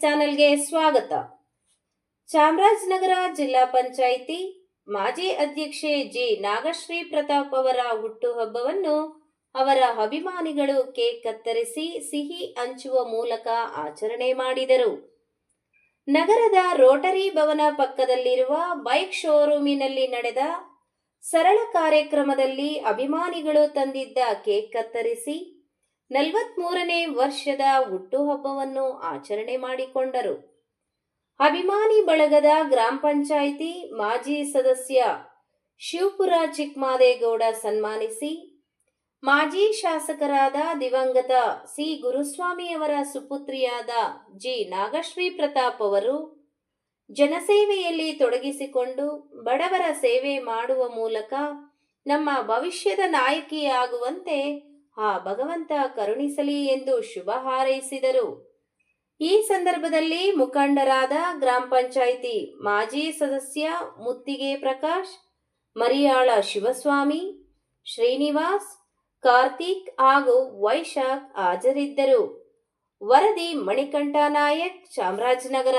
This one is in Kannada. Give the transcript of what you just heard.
ಚಾನೆಲ್ಗೆ ಸ್ವಾಗತ. ಚಾಮರಾಜನಗರ ಜಿಲ್ಲಾ ಪಂಚಾಯಿತಿ ಮಾಜಿ ಅಧ್ಯಕ್ಷೆ ಜಿ. ನಾಗಶ್ರೀ ಪ್ರತಾಪ್ ಅವರ ಹುಟ್ಟುಹಬ್ಬವನ್ನು ಅವರ ಅಭಿಮಾನಿಗಳು ಕೇಕ್ ಕತ್ತರಿಸಿ ಸಿಹಿ ಹಂಚುವ ಮೂಲಕ ಆಚರಣೆ ಮಾಡಿದರು. ನಗರದ ರೋಟರಿ ಭವನ ಪಕ್ಕದಲ್ಲಿರುವ ಬೈಕ್ ಶೋರೂಮಿನಲ್ಲಿ ನಡೆದ ಸರಳ ಕಾರ್ಯಕ್ರಮದಲ್ಲಿ ಅಭಿಮಾನಿಗಳು ತಂದಿದ್ದ ಕೇಕ್ ಕತ್ತರಿಸಿ ನಲವತ್ಮೂರನೇ ವರ್ಷದ ಹುಟ್ಟುಹಬ್ಬವನ್ನು ಆಚರಣೆ ಮಾಡಿಕೊಂಡರು. ಅಭಿಮಾನಿ ಬಳಗದ ಗ್ರಾಮ ಪಂಚಾಯಿತಿ ಮಾಜಿ ಸದಸ್ಯ ಶಿವಪುರ ಚಿಕ್ಕಮಾದೇಗೌಡ ಸನ್ಮಾನಿಸಿ, ಮಾಜಿ ಶಾಸಕರಾದ ದಿವಂಗತ ಸಿ ಗುರುಸ್ವಾಮಿಯವರ ಸುಪುತ್ರಿಯಾದ ಜಿ ನಾಗಶ್ರೀ ಪ್ರತಾಪ್ ಅವರು ಜನಸೇವೆಯಲ್ಲಿ ತೊಡಗಿಸಿಕೊಂಡು ಬಡವರ ಸೇವೆ ಮಾಡುವ ಮೂಲಕ ನಮ್ಮ ಭವಿಷ್ಯದ ನಾಯಕಿಯಾಗುವಂತೆ ಆ ಭಗವಂತ ಕರುಣಿಸಲಿ ಎಂದು ಶುಭ ಹಾರೈಸಿದರು. ಈ ಸಂದರ್ಭದಲ್ಲಿ ಮುಖಂಡರಾದ ಗ್ರಾಮ ಪಂಚಾಯಿತಿ ಮಾಜಿ ಸದಸ್ಯ ಮುತ್ತಿಗೆ ಪ್ರಕಾಶ್, ಮರಿಯಾಳ ಶಿವಸ್ವಾಮಿ, ಶ್ರೀನಿವಾಸ್, ಕಾರ್ತಿಕ್ ಹಾಗೂ ವೈಶಾಖ್ ಹಾಜರಿದ್ದರು. ವರದಿ ಮಣಿಕಂಠ ನಾಯಕ್, ಚಾಮರಾಜನಗರ.